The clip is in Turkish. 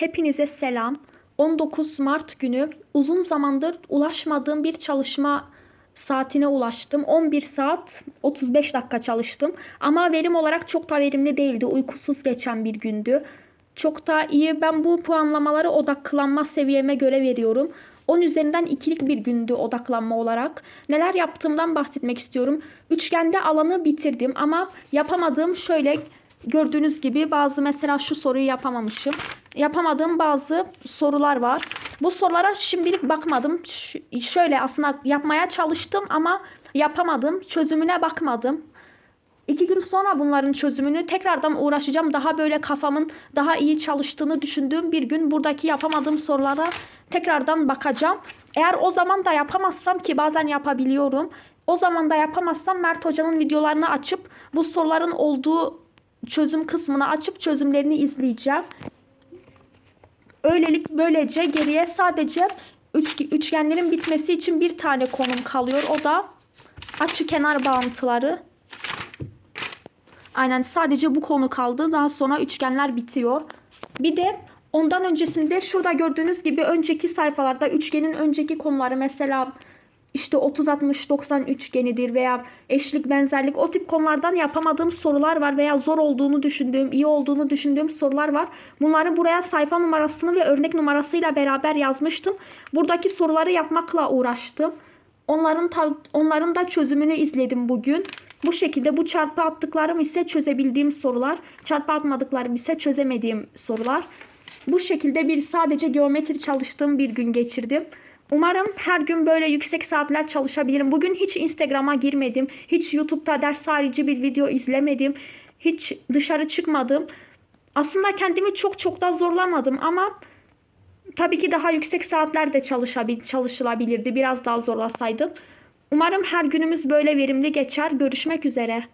Hepinize selam. 19 Mart günü uzun zamandır ulaşmadığım bir çalışma saatine ulaştım. 11 saat 35 dakika çalıştım. Ama verim olarak çok da verimli değildi. Uykusuz geçen bir gündü. Çok da iyi. Ben bu puanlamaları odaklanma seviyeme göre veriyorum. 10 üzerinden ikilik bir gündü odaklanma olarak. Neler yaptığımdan bahsetmek istiyorum. Üçgende alanı bitirdim ama yapamadığım şöyle gördüğünüz gibi bazı mesela şu soruyu yapamamışım. Yapamadığım bazı sorular var. Bu sorulara şimdilik bakmadım. Ş- şöyle aslında yapmaya çalıştım ama yapamadım. Çözümüne bakmadım. İki gün sonra bunların çözümünü tekrardan uğraşacağım. Daha böyle kafamın daha iyi çalıştığını düşündüğüm bir gün buradaki yapamadığım sorulara tekrardan bakacağım. Eğer o zaman da yapamazsam ki bazen yapabiliyorum. O zaman da yapamazsam Mert Hoca'nın videolarını açıp bu soruların olduğu çözüm kısmını açıp çözümlerini izleyeceğim. Öylelik böylece geriye sadece üç, üçgenlerin bitmesi için bir tane konum kalıyor. O da açı kenar bağıntıları. Aynen sadece bu konu kaldı. Daha sonra üçgenler bitiyor. Bir de ondan öncesinde şurada gördüğünüz gibi önceki sayfalarda üçgenin önceki konuları mesela işte 30-60-90 üçgenidir veya eşlik benzerlik o tip konulardan yapamadığım sorular var veya zor olduğunu düşündüğüm, iyi olduğunu düşündüğüm sorular var. Bunları buraya sayfa numarasını ve örnek numarasıyla beraber yazmıştım. Buradaki soruları yapmakla uğraştım. Onların onların da çözümünü izledim bugün. Bu şekilde bu çarpı attıklarım ise çözebildiğim sorular, çarpı atmadıklarım ise çözemediğim sorular. Bu şekilde bir sadece geometri çalıştığım bir gün geçirdim. Umarım her gün böyle yüksek saatler çalışabilirim. Bugün hiç Instagram'a girmedim. Hiç YouTube'da ders harici bir video izlemedim. Hiç dışarı çıkmadım. Aslında kendimi çok çok da zorlamadım ama tabii ki daha yüksek saatler de çalışabil çalışılabilirdi. Biraz daha zorlasaydım. Umarım her günümüz böyle verimli geçer. Görüşmek üzere.